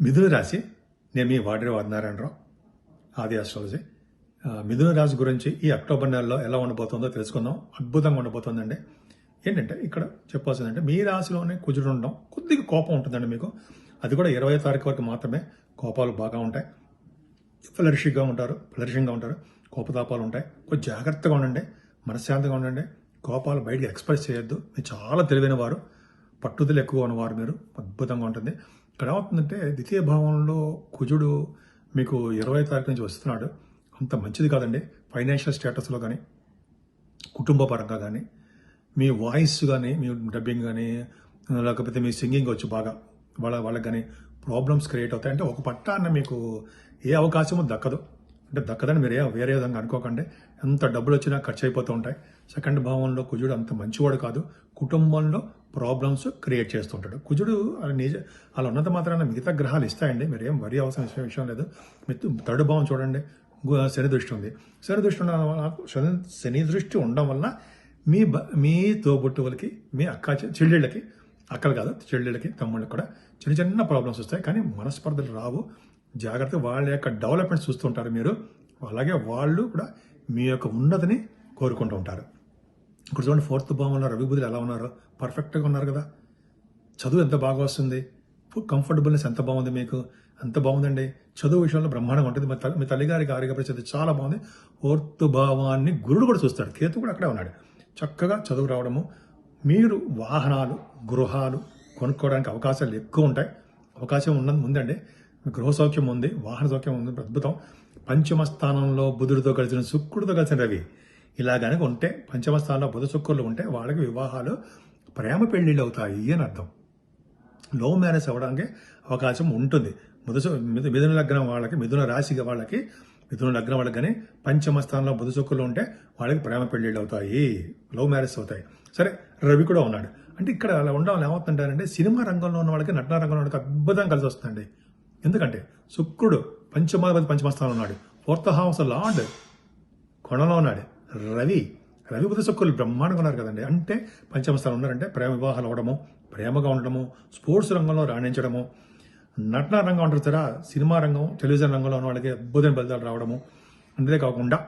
మిథున రాశి నేను మీ వాడిరి వాదినారాయణరావు ఆది ఆస్ట్రాలజీ ఆ, మిథున రాశి గురించి ఈ అక్టోబర్ నెలలో ఎలా ఉండబోతుందో తెలుసుకుందాం. అద్భుతంగా ఉండబోతుందండి. ఏంటంటే ఇక్కడ చెప్పాల్సిందంటే మీ రాశిలోనే కుజుడు ఉండడం కొద్దిగా కోపం ఉంటుందండి మీకు. అది కూడా ఇరవై తారీఖు వరకు మాత్రమే కోపాలు బాగా ఉంటాయి. ఫ్లరిషింగ్గా ఉంటారు ఫ్లరిషింగ్గా ఉంటారు కోపతాపాలు ఉంటాయి. కొంచెం జాగ్రత్తగా ఉండండి మనశ్శాంతిగా ఉండండి. కోపాలు బయటకు ఎక్స్ప్రెస్ చేయొద్దు. మీరు చాలా తెలివైన వారు పట్టుదల ఎక్కువ ఉన్నవారు మీరు. అద్భుతంగా ఉంటుంది. ఏమవుతుందంటే ద్వితీయ భావంలో కుజుడు మీకు ఇరవై తారీఖు నుంచి వస్తున్నాడు. అంత మంచిది కాదండి. ఫైనాన్షియల్ స్టేటస్లో కానీ కుటుంబ పరంగా కానీ మీ వాయిస్ కానీ మీ డబ్బింగ్ కానీ లేకపోతే మీ సింగింగ్ వచ్చి బాగా వాళ్ళ వాళ్ళకి కానీ ప్రాబ్లమ్స్ క్రియేట్ అవుతాయి. అంటే ఒక పట్టాన్న మీకు ఏ అవకాశము దక్కదు. అంటే దక్కదని మీరు ఏ వేరే విధంగా అనుకోకండి. ఎంత డబ్బులు వచ్చినా ఖర్చు అయిపోతూ ఉంటాయి. సెకండ్ భావంలో కుజుడు అంత మంచివాడు కాదు. కుటుంబంలో ప్రాబ్లమ్స్ క్రియేట్ చేస్తుంటాడు. కుజుడు నిజ అలా ఉన్నంత మాత్రాన మిగతా గ్రహాలు ఇస్తాయండి. మీరు ఏం వరి అవసరం విషయం- లేదు. మీరు థర్డ్ భావం చూడండి. శని దృష్టి ఉంది. శని దృష్టి ఉండడం వల్ల శని శని దృష్టి ఉండడం వల్ల మీ బ- మీ తోబుట్టువులకి మీ అక్క చెల్లెళ్ళకి అక్కలు కాదు చెల్లెళ్ళకి తమ్ముళ్ళకి కూడా చిన్న చిన్న ప్రాబ్లమ్స్ వస్తాయి. కానీ మనస్పర్ధలు రావు. జాగ్రత్త వాళ్ళ యొక్క డెవలప్మెంట్ చూస్తుంటారు మీరు. అలాగే వాళ్ళు కూడా మీ యొక్క ఉన్నతిని కోరుకుంటూ ఉంటారు. ఇక్కడ చూడండి ఫోర్త్ భావంలో రవి ఎలా ఉన్నారు? పర్ఫెక్ట్గా ఉన్నారు కదా. చదువు ఎంత బాగా వస్తుంది? కంఫర్టబుల్నెస్ ఎంత బాగుంది మీకు? ఎంత బాగుందండి. చదువు విషయంలో బ్రహ్మాండంగా ఉంటుంది. మీ తల్లి మీ తల్లిగారికి ఆరోగ్య పరిస్థితి చాలా బాగుంది. ఫోర్త్ భావాన్ని గురుడు కూడా చూస్తాడు. కేతు కూడా అక్కడే ఉన్నాడు. చక్కగా చదువు రావడము. మీరు వాహనాలు గృహాలు కొనుక్కోవడానికి అవకాశాలు ఎక్కువ ఉంటాయి. అవకాశం ఉన్నది ఉందండి గృహ సౌఖ్యం ఉంది వాహన సౌఖ్యం ఉంది. అద్భుతం. పంచమ స్థానంలో బుధుడితో కలిసిన శుక్రుడితో కలిసిన రవి. ఇలా కనుక ఉంటే పంచమ స్థానంలో బుధ శుక్రులు ఉంటే వాళ్ళకి వివాహాలు ప్రేమ పెళ్ళిళ్ళు అవుతాయి అని అర్థం. లవ్ మ్యారేజ్ అవ్వడానికి అవకాశం ఉంటుంది. ముదసు మిథున లగ్నం వాళ్ళకి మిథున రాశి వాళ్ళకి మిథున లగ్నం వాళ్ళకి కానీ పంచమ స్థానంలో బుధ శుక్రులు ఉంటే వాళ్ళకి ప్రేమ పెళ్ళిళ్ళు అవుతాయి లవ్ మ్యారేజ్ అవుతాయి. సరే రవి కూడా ఉన్నాడు. అంటే ఇక్కడ అలా ఉండడం వల్ల ఏమవుతుంటారంటే సినిమా రంగంలో ఉన్న వాళ్ళకి నటన రంగంలో ఉన్న వాళ్ళకి అద్భుతం కలిసి వస్తుందండి. ఎందుకంటే శుక్రుడు పంచమాధిపతి పంచమస్థానంలో ఉన్నాడు. ఫోర్త్ హౌస్ లార్డ్ కొనలో ఉన్నాడు. రవి. రవి బుధ శుక్రులు బ్రహ్మాండంగా ఉన్నారు కదండి. అంటే పంచమ స్థానం ఉన్నారంటే ప్రేమ వివాహాలు అవ్వడము ప్రేమగా ఉండడము స్పోర్ట్స్ రంగంలో రాణించడము నటన రంగం అంటారు కదా సినిమా రంగం టెలివిజన్ రంగంలో ఉన్న వాళ్ళకి అద్భుతమైన ఫలితాలు రావడము. అంతేకాకుండా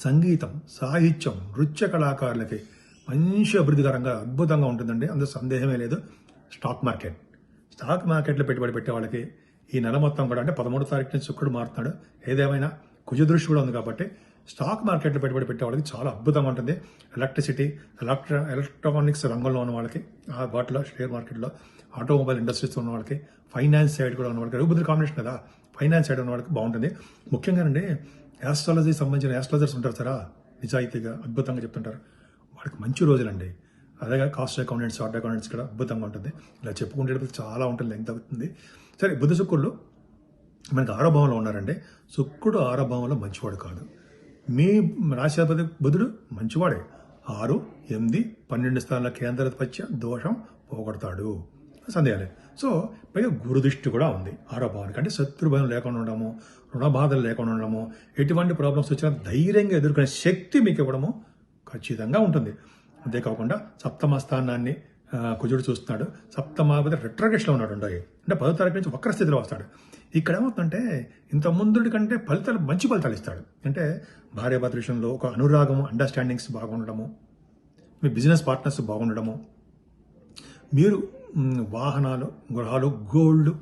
సంగీతం సాహిత్యం నృత్య కళాకారులకి మంచి అభివృద్ధికరంగా అద్భుతంగా ఉంటుందండి. అందులో సందేహమే లేదు. Stock market. స్టాక్ మార్కెట్లో పెట్టుబడి పెట్టే వాళ్ళకి ఈ నెల మొత్తం కూడా అంటే పదమూడు తారీఖు నుంచి శుక్రుడు మారుతున్నాడు. ఏదేమైనా కుజ దృష్టి కూడా ఉంది కాబట్టి స్టాక్ మార్కెట్లో పెట్టుబడి పెట్టే వాళ్ళకి చాలా అద్భుతంగా ఉంటుంది. ఎలక్ట్రిసిటీ ఎలక్ట్రా ఎలక్ట్రానిక్స్ రంగంలో ఉన్న వాళ్ళకి ఆ వాటిలో షేర్ మార్కెట్లో ఆటోమొబైల్ ఇండస్ట్రీస్ ఉన్న వాళ్ళకి ఫైనాన్స్ సైడ్ కూడా ఉన్న వాళ్ళకి రఘుబుద్ధి కాంబినేషన్ కదా ఫైనాన్స్ సైడ్ ఉన్న వాళ్ళకి బాగుంటుంది. ముఖ్యంగానండి యాస్ట్రాలజీ సంబంధించిన యాస్ట్రాలజర్స్ ఉంటారు సరా నిజాయితీగా అద్భుతంగా చెప్తుంటారు. వాళ్ళకి మంచి రోజులండి. అదే కాస్ట్ అకౌంటెంట్స్ ఆర్డర్ అకౌంటెంట్స్ కూడా అద్భుతంగా ఉంటుంది. ఇలా చెప్పుకుంటే చాలా ఉంటుంది లెంగ్త్ అవుతుంది. సరే బుద్ధ శుక్రులు మనకి ఆరో భావంలో ఉన్నారండి శుక్రుడు ఆరో భావంలో మంచివాడు కాదు. మీ రాశాధిపతి బుధుడు మంచివాడే. ఆరు ఎనిమిది పన్నెండు స్థానాల కేంద్రపత్య దోషం పోగొడతాడు. సందేహాలే. సో పైగా గురుదృష్టి కూడా ఉంది. ఆరో భావానికి అంటే శత్రుభయం లేకుండా ఉండడము రుణ బాధలు లేకుండా ఉండడము ఎటువంటి ప్రాబ్లమ్స్ వచ్చినా ధైర్యంగా ఎదుర్కొనే శక్తి మీకు ఇవ్వడము ఖచ్చితంగా ఉంటుంది. అంతేకాకుండా సప్తమ స్థానాన్ని కుజుడు చూస్తున్నాడు. సప్తమాపతి రిట్రగేషన్లో ఉన్నాడు ఉండయి అంటే పదో తారీఖు నుంచి వక్ర స్థితిలో వస్తాడు. ఇక్కడ ఏమవుతుందంటే ఇంత ముందుడి కంటే ఫలితాలు మంచి ఫలితాలు ఇస్తాడు. అంటే భార్యాభర్త విషయంలో ఒక అనురాగము అండర్స్టాండింగ్స్ బాగుండడము మీ బిజినెస్ పార్ట్నర్స్ బాగుండడము. మీరు వాహనాలు గృహాలు గోల్డ్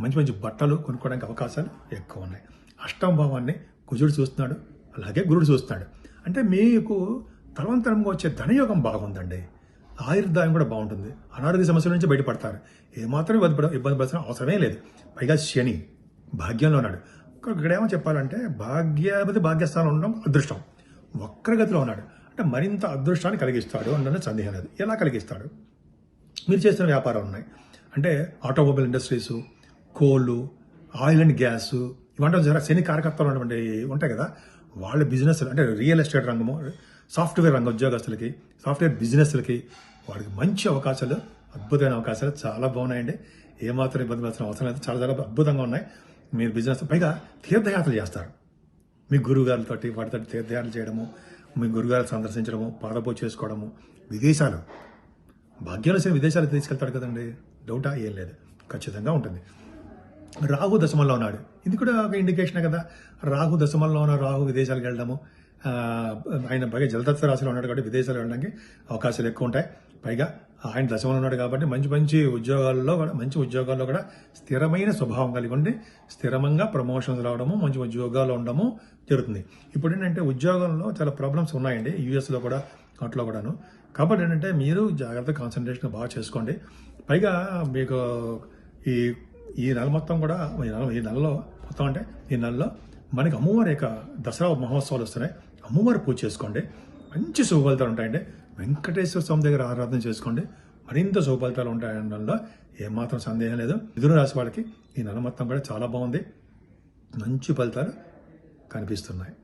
మంచి మంచి బట్టలు కొనుక్కోవడానికి అవకాశాలు ఎక్కువ ఉన్నాయి. అష్టం భావాన్ని కుజుడు చూస్తున్నాడు. అలాగే గురుడు చూస్తున్నాడు. అంటే మీకు తలవంతరంగా వచ్చే ధనయోగం బాగుందండి. ఆయుర్దాయం కూడా బాగుంటుంది. అనారోగ్య సమస్యల నుంచి బయటపడతారు. ఏమాత్రం ఇబ్బంది పడ ఇబ్బంది పడాల్సిన అవసరమే లేదు. పైగా శని భాగ్యంలో ఉన్నాడు. ఇక్కడ ఏమో చెప్పాలంటే భాగ్యాధిపతి భాగ్యస్థానం ఉండడం అదృష్టం. వక్రగతిలో ఉన్నాడు. అంటే మరింత అదృష్టాన్ని కలిగిస్తాడు అన్న సందేహం లేదు. ఎలా కలిగిస్తాడు? మీరు చేస్తున్న వ్యాపారాలు ఉన్నాయి. అంటే ఆటోమొబైల్ ఇండస్ట్రీస్ కోళ్ళు ఆయిల్ అండ్ గ్యాస్ ఇవంటే జర శని కార్యకర్తలు ఉన్నటువంటి ఉంటాయి కదా. వాళ్ళ బిజినెస్ అంటే రియల్ ఎస్టేట్ రంగము సాఫ్ట్వేర్ రంగ ఉద్యోగస్తులకి సాఫ్ట్వేర్ బిజినెస్లకి వాడికి మంచి అవకాశాలు అద్భుతమైన అవకాశాలు చాలా బాగున్నాయండి. ఏమాత్రం ఇబ్బంది పడాల్సిన అవసరం లేదు. చాలా చాలా అద్భుతంగా ఉన్నాయి. మీరు బిజినెస్ పైగా తీర్థయాత్రలు చేస్తారు. మీ గురువుగారితోటి వాటితో తీర్థయాత్రలు చేయడము మీ గురుగారు సందర్శించడము పాదపూజ చేసుకోవడము విదేశాలు. భాగ్యాలసిన విదేశాలకు తీసుకెళ్తాడు కదండి. డౌటా ఏం లేదు. ఖచ్చితంగా ఉంటుంది. రాహు దశమంలో ఉన్నాడు. ఇది కూడా ఒక ఇండికేషనే కదా. రాహు దశమంలో ఉన్న రాహు విదేశాలకు వెళ్ళడము ఆయన పైగా జలతత్వ రాశిలో ఉన్నాడు కాబట్టి విదేశాలు వెళ్ళడానికి అవకాశాలు ఎక్కువ ఉంటాయి. పైగా ఆయన దశమంలో ఉన్నాడు కాబట్టి మంచి మంచి ఉద్యోగాల్లో కూడా మంచి ఉద్యోగాల్లో కూడా స్థిరమైన స్వభావం కలిగి ఉండి స్థిరంగా ప్రమోషన్స్ రావడము మంచి ఉద్యోగాలు ఉండడము జరుగుతుంది. ఇప్పుడు ఏంటంటే ఉద్యోగంలో చాలా ప్రాబ్లమ్స్ ఉన్నాయండి యూఎస్లో కూడా అట్లా కూడాను. కాబట్టి ఏంటంటే మీరు జాగ్రత్త కాన్సన్ట్రేషన్ బాగా చేసుకోండి. పైగా మీకు ఈ ఈ నెల మొత్తం కూడా ఈ నెల ఈ నెలలో మొత్తం అంటే ఈ నెలలో మనకి అమ్మవారి యొక్క దసరా మహోత్సవాలు వస్తున్నాయి. అమ్మవారి పూజ చేసుకోండి. మంచి శుభఫలితాలు ఉంటాయండి. వెంకటేశ్వర స్వామి దగ్గర ఆరాధన చేసుకోండి. మరింత శుభఫలితాలు ఉంటాయనడంలో ఏమాత్రం సందేహం లేదు. మిథున రాశి వాళ్ళకి ఈ నెల మొత్తం కూడా చాలా బాగుంది. మంచి ఫలితాలు కనిపిస్తున్నాయి.